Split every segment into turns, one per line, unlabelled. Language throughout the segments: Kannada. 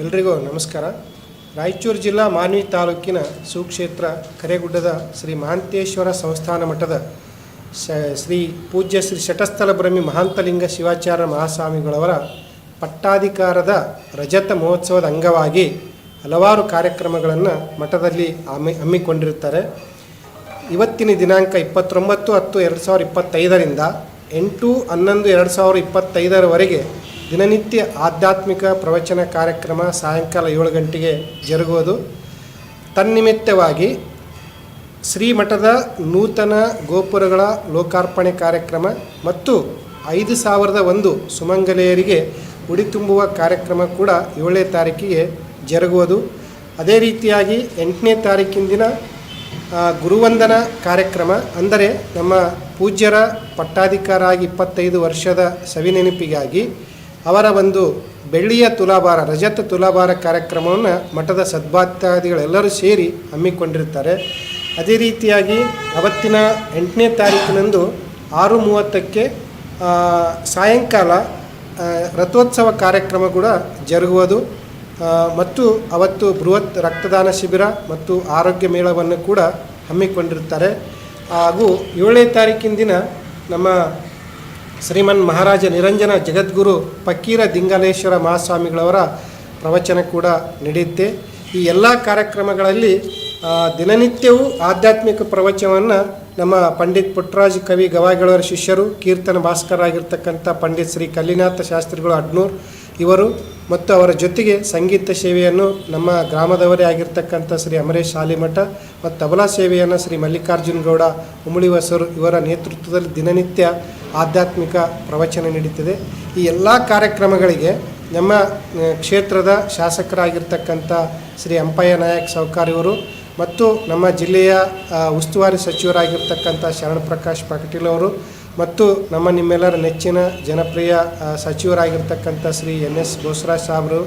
ಎಲ್ರಿಗೂ ನಮಸ್ಕಾರ. ರಾಯಚೂರು ಜಿಲ್ಲಾ ಮಾನ್ವಿ ತಾಲೂಕಿನ ಸುಕ್ಷೇತ್ರ ಕರೆಗುಡ್ಡದ ಶ್ರೀ ಮಹಾಂತೇಶ್ವರ ಸಂಸ್ಥಾನ ಮಠದ ಶ್ರೀ ಪೂಜ್ಯ ಶ್ರೀ ಶಟಸ್ಥಲ ಬ್ರಹ್ಮಿ ಮಹಾಂತಲಿಂಗ ಶಿವಾಚಾರ್ಯ ಮಹಾಸ್ವಾಮಿಗಳವರ ಪಟ್ಟಾಧಿಕಾರದ ರಜತ ಮಹೋತ್ಸವದ ಅಂಗವಾಗಿ ಹಲವಾರು ಕಾರ್ಯಕ್ರಮಗಳನ್ನು ಮಠದಲ್ಲಿ ಹಮ್ಮಿ, ಹಮ್ಮಿಕೊಂಡಿರುತ್ತಾರೆ. ಇವತ್ತಿನ ದಿನಾಂಕ ಇಪ್ಪತ್ತೊಂಬತ್ತು ಹತ್ತು ಎರಡು ಸಾವಿರದ ಇಪ್ಪತ್ತೈದರಿಂದ ಎಂಟು ಹನ್ನೊಂದು ಎರಡು ಸಾವಿರದ ಇಪ್ಪತ್ತೈದರವರೆಗೆ ದಿನನಿತ್ಯ ಆಧ್ಯಾತ್ಮಿಕ ಪ್ರವಚನ ಕಾರ್ಯಕ್ರಮ ಸಾಯಂಕಾಲ ಏಳು ಗಂಟೆಗೆ ಜರುಗುವುದು. ತನ್ನಿಮಿತ್ತವಾಗಿ ಶ್ರೀಮಠದ ನೂತನ ಗೋಪುರಗಳ ಲೋಕಾರ್ಪಣೆ ಕಾರ್ಯಕ್ರಮ ಮತ್ತು ಐದು ಸಾವಿರದ ಒಂದು ಸುಮಂಗಲೆಯರಿಗೆ ಉಡಿ ತುಂಬುವ ಕಾರ್ಯಕ್ರಮ ಕೂಡ ಏಳನೇ ತಾರೀಕಿಗೆ ಜರುಗುವುದು. ಅದೇ ರೀತಿಯಾಗಿ ಎಂಟನೇ ತಾರೀಕಿನ ದಿನ ಗುರುವಂದನ ಕಾರ್ಯಕ್ರಮ. ಅಂದರೆ ನಮ್ಮ ಪೂಜ್ಯರ ಪಟ್ಟಾಧಿಕಾರ ಆಗಿ ಇಪ್ಪತ್ತೈದು ವರ್ಷದ ಸವಿನೆನಪಿಗಾಗಿ ಅವರ ಒಂದು ಬೆಳ್ಳಿಯ ತುಲಾಭಾರ, ರಜತ ತುಲಾಭಾರ ಕಾರ್ಯಕ್ರಮವನ್ನು ಮಠದ ಸದ್ಭಾತ್ಯಾದಿಗಳೆಲ್ಲರೂ ಸೇರಿ ಹಮ್ಮಿಕೊಂಡಿರ್ತಾರೆ. ಅದೇ ರೀತಿಯಾಗಿ ಅವತ್ತಿನ ಎಂಟನೇ ತಾರೀಕಿನಂದು ಆರು ಮೂವತ್ತಕ್ಕೆ ಸಾಯಂಕಾಲ ರಥೋತ್ಸವ ಕಾರ್ಯಕ್ರಮ ಕೂಡ ಜರುಗುವುದು. ಮತ್ತು ಅವತ್ತು ಬೃಹತ್ ರಕ್ತದಾನ ಶಿಬಿರ ಮತ್ತು ಆರೋಗ್ಯ ಮೇಳವನ್ನು ಕೂಡ ಹಮ್ಮಿಕೊಂಡಿರ್ತಾರೆ. ಹಾಗೂ ಏಳನೇ ತಾರೀಕಿನ ದಿನ ನಮ್ಮ ಶ್ರೀಮನ್ ಮಹಾರಾಜ ನಿರಂಜನ ಜಗದ್ಗುರು ಫಕೀರ ದಿಂಗಲೇಶ್ವರ ಮಹಾಸ್ವಾಮಿಗಳವರ ಪ್ರವಚನ ಕೂಡ ನಡೆಯುತ್ತೆ ಈ ಎಲ್ಲ ಕಾರ್ಯಕ್ರಮಗಳಲ್ಲಿ ದಿನನಿತ್ಯವೂ ಆಧ್ಯಾತ್ಮಿಕ ಪ್ರವಚನವನ್ನು ನಮ್ಮ ಪಂಡಿತ್ ಪುಟ್ಟರಾಜ್ ಕವಿ ಗವಾಯಿಗಳವರ ಶಿಷ್ಯರು ಕೀರ್ತನ ಭಾಸ್ಕರಾಗಿರ್ತಕ್ಕಂಥ ಪಂಡಿತ್ ಶ್ರೀ ಕಲ್ಲಿನಾಥ ಶಾಸ್ತ್ರಿಗಳು ಅಡ್ನೂರ್ ಇವರು ಮತ್ತು ಅವರ ಜೊತೆಗೆ ಸಂಗೀತ ಸೇವೆಯನ್ನು ನಮ್ಮ ಗ್ರಾಮದವರೇ ಆಗಿರ್ತಕ್ಕಂಥ ಶ್ರೀ ಅಮರೇಶ್ ಶಾಲಿಮಠ ಮತ್ತು ತಬಲಾ ಸೇವೆಯನ್ನು ಶ್ರೀ ಮಲ್ಲಿಕಾರ್ಜುನ ಗೌಡ ಉಮಳಿವಸರು ಇವರ ನೇತೃತ್ವದಲ್ಲಿ ದಿನನಿತ್ಯ ಆಧ್ಯಾತ್ಮಿಕ ಪ್ರವಚನ ನೀಡುತ್ತಿದೆ. ಈ ಎಲ್ಲ ಕಾರ್ಯಕ್ರಮಗಳಿಗೆ ನಮ್ಮ ಕ್ಷೇತ್ರದ ಶಾಸಕರಾಗಿರ್ತಕ್ಕಂಥ ಶ್ರೀ ಅಂಪಯ್ಯ ನಾಯಕ್ ಸೌಕಾರ್ ಮತ್ತು ನಮ್ಮ ಜಿಲ್ಲೆಯ ಉಸ್ತುವಾರಿ ಸಚಿವರಾಗಿರ್ತಕ್ಕಂಥ ಶರಣಪ್ರಕಾಶ್ ಪಾಟೀಲ್ ಅವರು ಮತ್ತು ನಮ್ಮ ನಿಮ್ಮೆಲ್ಲರ ನೆಚ್ಚಿನ ಜನಪ್ರಿಯ ಸಚಿವರಾಗಿರ್ತಕ್ಕಂಥ ಶ್ರೀ ಎನ್ ಎಸ್ ಬೋಸರಾಜ್ ಸಾಹೇಬರು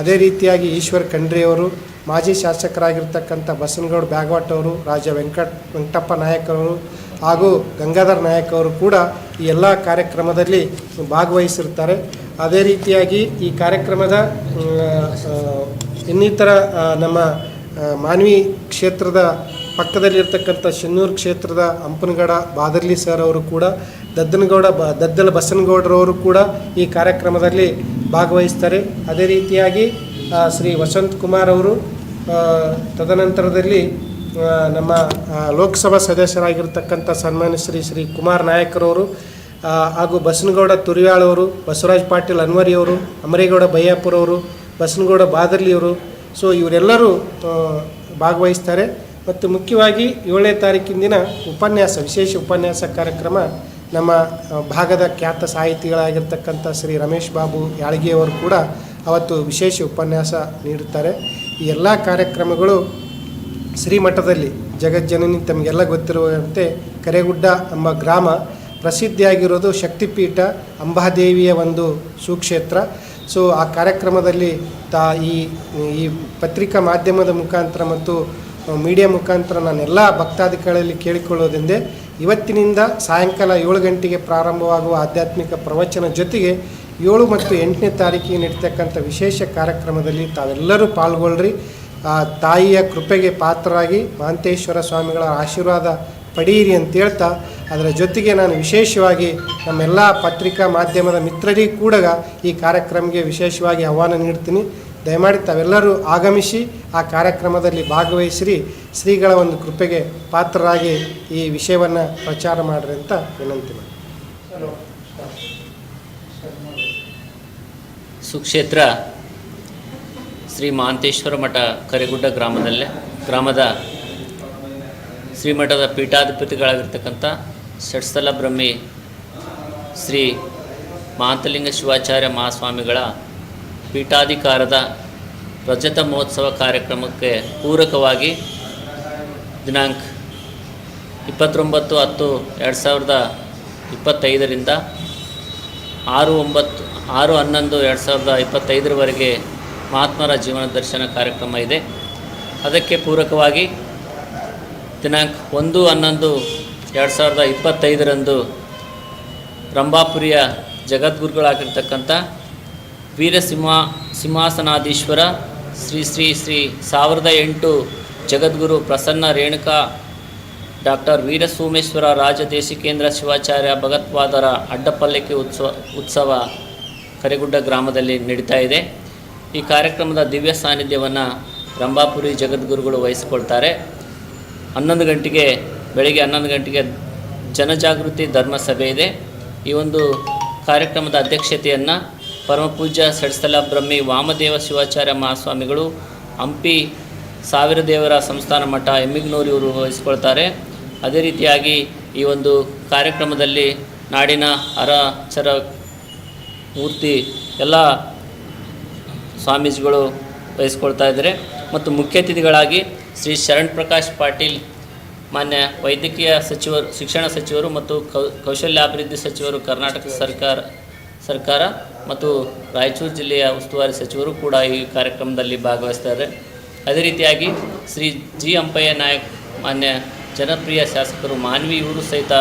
ಅದೇ ರೀತಿಯಾಗಿ ಈಶ್ವರ್ ಖಂಡ್ರಿಯವರು ಮಾಜಿ ಶಾಸಕರಾಗಿರ್ತಕ್ಕಂಥ ಬಸನಗೌಡ ಬ್ಯಾಗವಾಟ್ ಅವರು, ರಾಜ ವೆಂಕಟ್, ವೆಂಕಟಪ್ಪ ನಾಯಕ್ ಹಾಗೂ ಗಂಗಾಧರ್ ನಾಯಕ್ ಅವರು ಕೂಡ ಈ ಎಲ್ಲ ಕಾರ್ಯಕ್ರಮದಲ್ಲಿ ಭಾಗವಹಿಸಿರ್ತಾರೆ. ಅದೇ ರೀತಿಯಾಗಿ ಈ ಕಾರ್ಯಕ್ರಮದ ಇನ್ನಿತರ ನಮ್ಮ ಮಾನ್ವಿ ಕ್ಷೇತ್ರದ ಪಕ್ಕದಲ್ಲಿರ್ತಕ್ಕಂಥ ಶೆನ್ನೂರು ಕ್ಷೇತ್ರದ ಹಂಪನಗಡ ಬಾದರ್ಲಿ ಸರ್ ಅವರು ಕೂಡ, ದದ್ದನಗೌಡ ಬ, ದದ್ದಲ ಬಸನಗೌಡರವರು ಕೂಡ ಈ ಕಾರ್ಯಕ್ರಮದಲ್ಲಿ ಭಾಗವಹಿಸ್ತಾರೆ. ಅದೇ ರೀತಿಯಾಗಿ ಶ್ರೀ ವಸಂತ್ ಕುಮಾರ್ ಅವರು ತದನಂತರದಲ್ಲಿ ನಮ್ಮ ಲೋಕಸಭಾ ಸದಸ್ಯರಾಗಿರ್ತಕ್ಕಂಥ ಸನ್ಮಾನ್ಯ ಶ್ರೀ ಶ್ರೀ ಕುಮಾರ್ ನಾಯಕರವರು ಹಾಗೂ ಬಸನಗೌಡ ತುರಿವಾಳವರು ಬಸವರಾಜ್ ಪಾಟೀಲ್ ಅನ್ವರಿ ಅವರು ಅಮರೇಗೌಡ ಬಯ್ಯಾಪುರವರು ಬಸನಗೌಡ ಬಾದರ್ಲಿಯವರು. ಸೊ ಇವರೆಲ್ಲರೂ ಭಾಗವಹಿಸ್ತಾರೆ. ಮತ್ತು ಮುಖ್ಯವಾಗಿ ಏಳನೇ ತಾರೀಕಿನ ದಿನ ಉಪನ್ಯಾಸ, ವಿಶೇಷ ಉಪನ್ಯಾಸ ಕಾರ್ಯಕ್ರಮ ನಮ್ಮ ಭಾಗದ ಖ್ಯಾತ ಸಾಹಿತಿಗಳಾಗಿರ್ತಕ್ಕಂಥ ಶ್ರೀ ರಮೇಶ್ ಬಾಬು ಯಾಳಗಿಯವರು ಕೂಡ ಅವತ್ತು ವಿಶೇಷ ಉಪನ್ಯಾಸ ನೀಡುತ್ತಾರೆ. ಈ ಎಲ್ಲ ಕಾರ್ಯಕ್ರಮಗಳು ಶ್ರೀಮಠದಲ್ಲಿ ಜಗಜ್ಜನನಿ ತಮಗೆಲ್ಲ ಗೊತ್ತಿರುವಂತೆ ಕರೆಗುಡ್ಡ ಎಂಬ ಗ್ರಾಮ ಪ್ರಸಿದ್ಧಿಯಾಗಿರೋದು ಶಕ್ತಿಪೀಠ ಅಂಬಾದೇವಿಯ ಒಂದು ಸುಕ್ಷೇತ್ರ. ಸೊ ಆ ಕಾರ್ಯಕ್ರಮದಲ್ಲಿ ತಾ ಈ ಈ ಪತ್ರಿಕಾ ಮಾಧ್ಯಮದ ಮುಖಾಂತರ ಮತ್ತು ಮೀಡಿಯಾ ಮುಖಾಂತರ ನಾನೆಲ್ಲ ಭಕ್ತಾದಿಗಳಲ್ಲಿ ಕೇಳಿಕೊಳ್ಳೋದೆಂದೇ ಇವತ್ತಿನಿಂದ ಸಾಯಂಕಾಲ ಏಳು ಗಂಟೆಗೆ ಪ್ರಾರಂಭವಾಗುವ ಆಧ್ಯಾತ್ಮಿಕ ಪ್ರವಚನ ಜೊತೆಗೆ ಏಳು ಮತ್ತು ಎಂಟನೇ ತಾರೀಕಿಗೆ ನಡೀತಕ್ಕಂಥ ವಿಶೇಷ ಕಾರ್ಯಕ್ರಮದಲ್ಲಿ ತಾವೆಲ್ಲರೂ ಪಾಲ್ಗೊಳ್ಳ್ರಿ ಆ, ತಾಯಿಯ ಕೃಪೆಗೆ ಪಾತ್ರರಾಗಿ ಮಾಂತೇಶ್ವರ ಸ್ವಾಮಿಗಳ ಆಶೀರ್ವಾದ ಪಡೆಯಿರಿ ಅಂತ ಹೇಳ್ತಾ, ಅದರ ಜೊತೆಗೆ ನಾನು ವಿಶೇಷವಾಗಿ ನಮ್ಮೆಲ್ಲ ಪತ್ರಿಕಾ ಮಾಧ್ಯಮದ ಮಿತ್ರರಿಗೂ ಕೂಡ ಈ ಕಾರ್ಯಕ್ರಮಕ್ಕೆ ವಿಶೇಷವಾಗಿ ಆಹ್ವಾನ ನೀಡ್ತೀನಿ. ದಯಮಾಡಿ ತಾವೆಲ್ಲರೂ ಆಗಮಿಸಿ ಆ ಕಾರ್ಯಕ್ರಮದಲ್ಲಿ ಭಾಗವಹಿಸಿರಿ. ಶ್ರೀಗಳ ಒಂದು ಕೃಪೆಗೆ ಪಾತ್ರರಾಗಿ ಈ ವಿಷಯವನ್ನು ಪ್ರಚಾರ ಮಾಡ್ರಿ ಅಂತ ವಿನಂತಿ
ಸುಕ್ಷೇತ್ರ ಶ್ರೀ ಮಹಾಂತೇಶ್ವರ ಮಠ ಕರಿಗುಡ್ಡ ಗ್ರಾಮದಲ್ಲೇ, ಗ್ರಾಮದ ಶ್ರೀಮಠದ ಪೀಠಾಧಿಪತಿಗಳಾಗಿರ್ತಕ್ಕಂಥ ಷಟ್ಸ್ಥಲ ಬ್ರಹ್ಮಿ ಶ್ರೀ ಮಾಂತಲಿಂಗ ಶಿವಾಚಾರ್ಯ ಮಹಾಸ್ವಾಮಿಗಳ ಪೀಠಾಧಿಕಾರದ ರಜತ ಮಹೋತ್ಸವ ಕಾರ್ಯಕ್ರಮಕ್ಕೆ ಪೂರಕವಾಗಿ ದಿನಾಂಕ ಇಪ್ಪತ್ತೊಂಬತ್ತು ಹತ್ತು ಎರಡು ಸಾವಿರದ ಇಪ್ಪತ್ತೈದರಿಂದ ಆರು ಒಂಬತ್ತು, ಆರು ಹನ್ನೊಂದು ಎರಡು ಸಾವಿರದ ಇಪ್ಪತ್ತೈದರವರೆಗೆ ಮಹಾತ್ಮರ ಜೀವನ ದರ್ಶನ ಕಾರ್ಯಕ್ರಮ ಇದೆ. ಅದಕ್ಕೆ ಪೂರಕವಾಗಿ ದಿನಾಂಕ ಒಂದು ಹನ್ನೊಂದು ಎರಡು ಸಾವಿರದ ಇಪ್ಪತ್ತೈದರಂದು ರಂಭಾಪುರಿಯ ಜಗದ್ಗುರುಗಳಾಗಿರ್ತಕ್ಕಂಥ ವೀರಸಿಂಹ ಸಿಂಹಾಸನಾಧೀಶ್ವರ, ಶ್ರೀ ಶ್ರೀ ಶ್ರೀ ಸಾವಿರದ ಎಂಟು ಜಗದ್ಗುರು ಪ್ರಸನ್ನ ರೇಣುಕಾ, ಡಾಕ್ಟರ್ ವೀರಸೋಮೇಶ್ವರ ರಾಜದೇಶಿಕೇಂದ್ರ ಶಿವಾಚಾರ್ಯ ಭಗತ್ಪಾದರ ಅಡ್ಡಪಲ್ಲಕ್ಕಿ ಉತ್ಸವ ಉತ್ಸವ ಕರಿಗುಡ್ಡ ಗ್ರಾಮದಲ್ಲಿ ನಡೀತಾ ಇದೆ. ಈ ಕಾರ್ಯಕ್ರಮದ ದಿವ್ಯ ಸಾನ್ನಿಧ್ಯವನ್ನು ರಂಭಾಪುರಿ ಜಗದ್ಗುರುಗಳು ವಹಿಸಿಕೊಳ್ತಾರೆ. ಹನ್ನೊಂದು ಗಂಟೆಗೆ, ಬೆಳಗ್ಗೆ ಹನ್ನೊಂದು ಗಂಟೆಗೆ ಜನಜಾಗೃತಿ ಧರ್ಮಸಭೆ ಇದೆ. ಈ ಒಂದು ಕಾರ್ಯಕ್ರಮದ ಅಧ್ಯಕ್ಷತೆಯನ್ನು ಪರಮಪೂಜ್ಯ ಸಡ್ಸ್ಥಲ ಬ್ರಹ್ಮಿ ವಾಮದೇವ ಶಿವಾಚಾರ್ಯ ಮಹಾಸ್ವಾಮಿಗಳು, ಹಂಪಿ ಸಾವಿರ ದೇವರ ಸಂಸ್ಥಾನ ಮಠ ಎಮ್ಮಿಗ್ನೂರು ಇವರು ವಹಿಸಿಕೊಳ್ತಾರೆ. ಅದೇ ರೀತಿಯಾಗಿ ಈ ಒಂದು ಕಾರ್ಯಕ್ರಮದಲ್ಲಿ ನಾಡಿನ ಅರಚರ ಮೂರ್ತಿ ಎಲ್ಲ ಸ್ವಾಮೀಜಿಗಳು ವಹಿಸ್ಕೊಳ್ತಾ ಇದ್ದಾರೆ. ಮತ್ತು ಮುಖ್ಯ ಅತಿಥಿಗಳಾಗಿ ಶ್ರೀ ಶರಣ್ ಪ್ರಕಾಶ್ ಪಾಟೀಲ್, ಮಾನ್ಯ ವೈದ್ಯಕೀಯ ಸಚಿವರು ಶಿಕ್ಷಣ ಸಚಿವರು ಮತ್ತು ಕೌಶಲ್ಯಾಭಿವೃದ್ಧಿ ಸಚಿವರು ಕರ್ನಾಟಕ ಸರ್ಕಾರ ಸರ್ಕಾರ ಮತ್ತು ರಾಯಚೂರು ಜಿಲ್ಲೆಯ ಉಸ್ತುವಾರಿ ಸಚಿವರು ಕೂಡ ಈ ಕಾರ್ಯಕ್ರಮದಲ್ಲಿ ಭಾಗವಹಿಸ್ತಾರೆ. ಅದೇ ರೀತಿಯಾಗಿ ಶ್ರೀ ಜಿ ಅಂಪಯ್ಯ ನಾಯಕ್ ಮಾನ್ಯ ಜನಪ್ರಿಯ ಶಾಸಕರು ಮಾನ್ವಿ ಇವರು ಸಹಿತ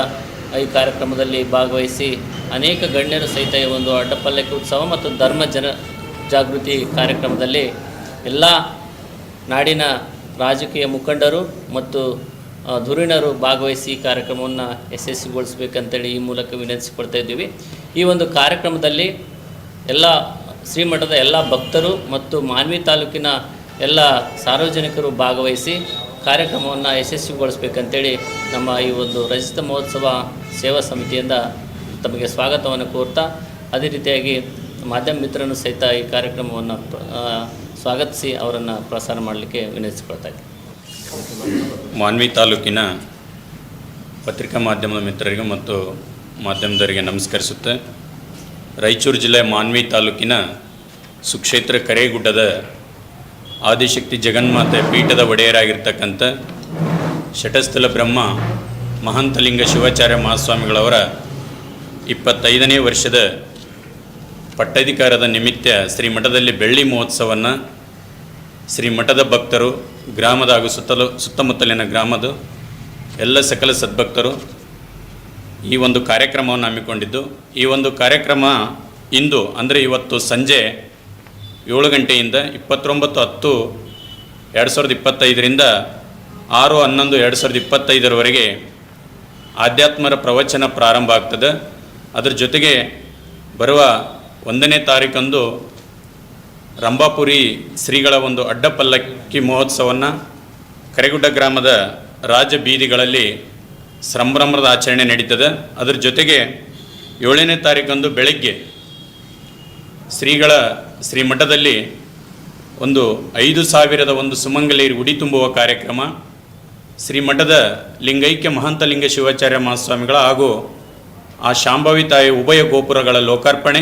ಈ ಕಾರ್ಯಕ್ರಮದಲ್ಲಿ ಭಾಗವಹಿಸಿ ಅನೇಕ ಗಣ್ಯರು ಸಹಿತ ಈ ಒಂದು ಅಡ್ಡಪಲ್ಲಕ್ಕೆ ಉತ್ಸವ ಮತ್ತು ಧರ್ಮ ಜನ ಜಾಗೃತಿ ಕಾರ್ಯಕ್ರಮದಲ್ಲಿ ಎಲ್ಲ ನಾಡಿನ ರಾಜಕೀಯ ಮುಖಂಡರು ಮತ್ತು ಧುರೀಣರು ಭಾಗವಹಿಸಿ ಈ ಕಾರ್ಯಕ್ರಮವನ್ನು ಯಶಸ್ವಿಗೊಳಿಸಬೇಕಂತೇಳಿ ಈ ಮೂಲಕ ವಿನಂತಿಸಿಕೊಳ್ತಾ ಇದ್ದೀವಿ. ಈ ಒಂದು ಕಾರ್ಯಕ್ರಮದಲ್ಲಿ ಎಲ್ಲ ಶ್ರೀಮಠದ ಎಲ್ಲ ಭಕ್ತರು ಮತ್ತು ಮಾನ್ವಿ ತಾಲೂಕಿನ ಎಲ್ಲ ಸಾರ್ವಜನಿಕರು ಭಾಗವಹಿಸಿ ಕಾರ್ಯಕ್ರಮವನ್ನು ಯಶಸ್ವಿಗೊಳಿಸಬೇಕಂತೇಳಿ ನಮ್ಮ ಈ ಒಂದು ರಜಿತ ಮಹೋತ್ಸವ ಸೇವಾ ಸಮಿತಿಯಿಂದ ತಮಗೆ ಸ್ವಾಗತವನ್ನು ಕೋರ್ತಾ, ಅದೇ ರೀತಿಯಾಗಿ ಮಾಧ್ಯಮ ಮಿತ್ರರನ್ನು ಸಹಿತ ಈ ಕಾರ್ಯಕ್ರಮವನ್ನು ಸ್ವಾಗತಿಸಿ ಅವರನ್ನು ಪ್ರಸಾರ ಮಾಡಲಿಕ್ಕೆ ವಿನಂತಿಸಿಕೊಳ್ತಾ ಇದ್ದೀನಿ.
ಮಾನ್ವಿ ತಾಲೂಕಿನ ಪತ್ರಿಕಾ ಮಾಧ್ಯಮದ ಮಿತ್ರರಿಗೆ ಮತ್ತು ಮಾಧ್ಯಮದವರಿಗೆ ನಮಸ್ಕರಿಸುತ್ತೆ. ರಾಯಚೂರು ಜಿಲ್ಲೆ ಮಾನ್ವಿ ತಾಲೂಕಿನ ಸುಕ್ಷೇತ್ರ ಕರೇಗುಡ್ಡದ ಆದಿಶಕ್ತಿ ಜಗನ್ಮಾತೆ ಪೀಠದ ಒಡೆಯರಾಗಿರ್ತಕ್ಕಂಥ ಶಟಸ್ಥಲ ಬ್ರಹ್ಮ ಮಹಂತಲಿಂಗ ಶಿವಾಚಾರ್ಯ ಮಹಾಸ್ವಾಮಿಗಳವರ ಇಪ್ಪತ್ತೈದನೇ ವರ್ಷದ ಪಟ್ಟಾಧಿಕಾರದ ನಿಮಿತ್ತ ಶ್ರೀಮಠದಲ್ಲಿ ಬೆಳ್ಳಿ ಮಹೋತ್ಸವವನ್ನು ಶ್ರೀ ಮಠದ ಭಕ್ತರು, ಗ್ರಾಮದ ಹಾಗೂ ಸುತ್ತಲೂ, ಸುತ್ತಮುತ್ತಲಿನ ಗ್ರಾಮದ ಎಲ್ಲ ಸಕಲ ಸದ್ಭಕ್ತರು ಈ ಒಂದು ಕಾರ್ಯಕ್ರಮವನ್ನು ಹಮ್ಮಿಕೊಂಡಿದ್ದು, ಈ ಒಂದು ಕಾರ್ಯಕ್ರಮ ಇಂದು, ಅಂದರೆ ಇವತ್ತು ಸಂಜೆ ಏಳು ಗಂಟೆಯಿಂದ ಇಪ್ಪತ್ತೊಂಬತ್ತು ಹತ್ತು ಎರಡು ಸಾವಿರದ ಇಪ್ಪತ್ತೈದರಿಂದ ಆರು ಹನ್ನೊಂದು ಎರಡು ಸಾವಿರದ ಇಪ್ಪತ್ತೈದರವರೆಗೆ ಆಧ್ಯಾತ್ಮರ ಪ್ರವಚನ ಪ್ರಾರಂಭ ಆಗ್ತದೆ. ಅದರ ಜೊತೆಗೆ ಬರುವ ಒಂದನೇ ತಾರೀಕಂದು ರಂಭಾಪುರಿ ಶ್ರೀಗಳ ಒಂದು ಅಡ್ಡಪಲ್ಲಕ್ಕಿ ಮಹೋತ್ಸವವನ್ನು ಕರೆಗುಡ್ಡ ಗ್ರಾಮದ ರಾಜ ಬೀದಿಗಳಲ್ಲಿ ಸಂಭ್ರಮದ ಆಚರಣೆ ನಡೀತದೆ. ಅದರ ಜೊತೆಗೆ ಏಳನೇ ತಾರೀಕಂದು ಬೆಳಗ್ಗೆ ಶ್ರೀಗಳ ಶ್ರೀಮಠದಲ್ಲಿ ಒಂದು ಐದು ಸಾವಿರದ ಒಂದು ಸುಮಂಗಲೇರಿ ಉಡಿ ತುಂಬುವ ಕಾರ್ಯಕ್ರಮ, ಶ್ರೀಮಠದ ಲಿಂಗೈಕ್ಯ ಮಹಾಂತಲಿಂಗ ಶಿವಾಚಾರ್ಯ ಮಹಾಸ್ವಾಮಿಗಳ ಹಾಗೂ ಆ ಶಾಂಭವಿ ತಾಯಿ ಉಭಯ ಗೋಪುರಗಳ ಲೋಕಾರ್ಪಣೆ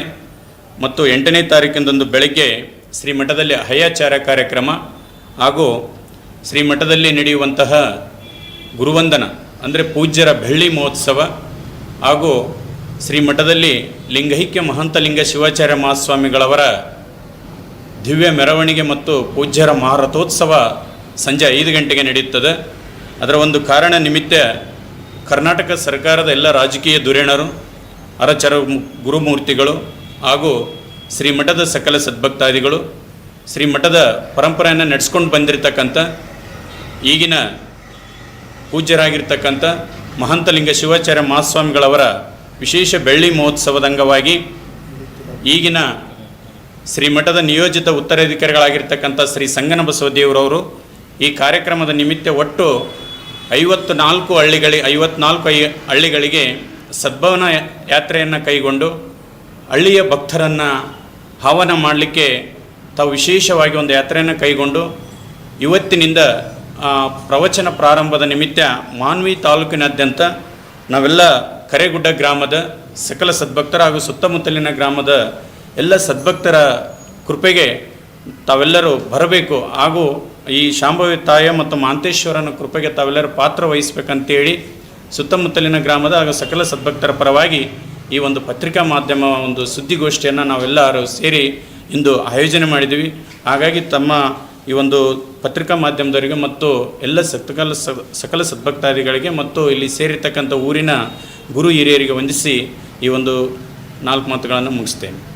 ಮತ್ತು ಎಂಟನೇ ತಾರೀಕಿನಂದು ಬೆಳಗ್ಗೆ ಶ್ರೀಮಠದಲ್ಲಿ ಹಯಾಚಾರ ಕಾರ್ಯಕ್ರಮ ಹಾಗೂ ಶ್ರೀಮಠದಲ್ಲಿ ನಡೆಯುವಂತಹ ಗುರುವಂದನ, ಅಂದರೆ ಪೂಜ್ಯರ ಬೆಳ್ಳಿ ಮಹೋತ್ಸವ ಹಾಗೂ ಶ್ರೀಮಠದಲ್ಲಿ ಲಿಂಗೈಕ್ಯ ಮಹಂತಲಿಂಗ ಶಿವಾಚಾರ್ಯ ಮಹಾಸ್ವಾಮಿಗಳವರ ದಿವ್ಯ ಮೆರವಣಿಗೆ ಮತ್ತು ಪೂಜ್ಯರ ಮಹಾರಥೋತ್ಸವ ಸಂಜೆ ಐದು ಗಂಟೆಗೆ ನಡೆಯುತ್ತದೆ. ಅದರ ಒಂದು ಕಾರಣ ನಿಮಿತ್ತ ಕರ್ನಾಟಕ ಸರ್ಕಾರದ ಎಲ್ಲ ರಾಜಕೀಯ ಧುರೀಣರು ಅರಚರ ಗುರುಮೂರ್ತಿಗಳು ಹಾಗೂ ಶ್ರೀಮಠದ ಸಕಲ ಸದ್ಭಕ್ತಾದಿಗಳು ಶ್ರೀ ಮಠದ ಪರಂಪರೆಯನ್ನು ನಡೆಸ್ಕೊಂಡು ಬಂದಿರತಕ್ಕಂಥ ಈಗಿನ ಪೂಜ್ಯರಾಗಿರ್ತಕ್ಕಂಥ ಮಹಂತಲಿಂಗ ಶಿವಾಚಾರ್ಯ ಮಹಾಸ್ವಾಮಿಗಳವರ ವಿಶೇಷ ಬೆಳ್ಳಿ ಮಹೋತ್ಸವದ ಅಂಗವಾಗಿ ಈಗಿನ ಶ್ರೀ ಮಠದ ನಿಯೋಜಿತ ಉತ್ತರಾಧಿಕಾರಿಗಳಾಗಿರ್ತಕ್ಕಂಥ ಶ್ರೀ ಸಂಗನ ಬಸವದೇವರವರು ಈ ಕಾರ್ಯಕ್ರಮದ ನಿಮಿತ್ತ ಒಟ್ಟು ಐವತ್ತು ನಾಲ್ಕು ಹಳ್ಳಿಗಳಿ, ಐವತ್ನಾಲ್ಕು ಐ ಹಳ್ಳಿಗಳಿಗೆ ಸದ್ಭವನ ಯಾತ್ರೆಯನ್ನು ಕೈಗೊಂಡು ಹಳ್ಳಿಯ ಭಕ್ತರನ್ನು ಆಹ್ವಾನ ಮಾಡಲಿಕ್ಕೆ ತಾವು ವಿಶೇಷವಾಗಿ ಒಂದು ಯಾತ್ರೆಯನ್ನು ಕೈಗೊಂಡು ಇವತ್ತಿನಿಂದ ಪ್ರವಚನ ಪ್ರಾರಂಭದ ನಿಮಿತ್ತ ಮಾನ್ವಿ ತಾಲೂಕಿನಾದ್ಯಂತ ನಾವೆಲ್ಲ ಕರೆಗುಡ್ಡ ಗ್ರಾಮದ ಸಕಲ ಸದ್ಭಕ್ತರ ಹಾಗೂ ಸುತ್ತಮುತ್ತಲಿನ ಗ್ರಾಮದ ಎಲ್ಲ ಸದ್ಭಕ್ತರ ಕೃಪೆಗೆ ತಾವೆಲ್ಲರೂ ಬರಬೇಕು. ಹಾಗೂ ಈ ಶಾಂಭವಿ ತಾಯ ಮತ್ತು ಮಾಂತೇಶ್ವರನ ಕೃಪೆಗೆ ತಾವೆಲ್ಲರೂ ಪಾತ್ರ ವಹಿಸ್ಬೇಕಂತೇಳಿ ಸುತ್ತಮುತ್ತಲಿನ ಗ್ರಾಮದ ಹಾಗೂ ಸಕಲ ಸದ್ಭಕ್ತರ ಪರವಾಗಿ ಈ ಒಂದು ಪತ್ರಿಕಾ ಮಾಧ್ಯಮ ಒಂದು ಸುದ್ದಿಗೋಷ್ಠಿಯನ್ನು ನಾವೆಲ್ಲರೂ ಸೇರಿ ಇಂದು ಆಯೋಜನೆ ಮಾಡಿದ್ದೀವಿ. ಹಾಗಾಗಿ ತಮ್ಮ ಈ ಒಂದು ಪತ್ರಿಕಾ ಮಾಧ್ಯಮದವರಿಗೆ ಮತ್ತು ಎಲ್ಲ ಸಕಲ ಸ- ಸಕಲ ಸದ್ಭಕ್ತಾದಿಗಳಿಗೆ ಮತ್ತು ಇಲ್ಲಿ ಸೇರಿರ್ತಕ್ಕಂಥ ಊರಿನ ಗುರು ಹಿರಿಯರಿಗೆ ವಂದಿಸಿ ಈ ಒಂದು ನಾಲ್ಕು ಮಾತುಗಳನ್ನು ಮುಗಿಸ್ತೇನೆ.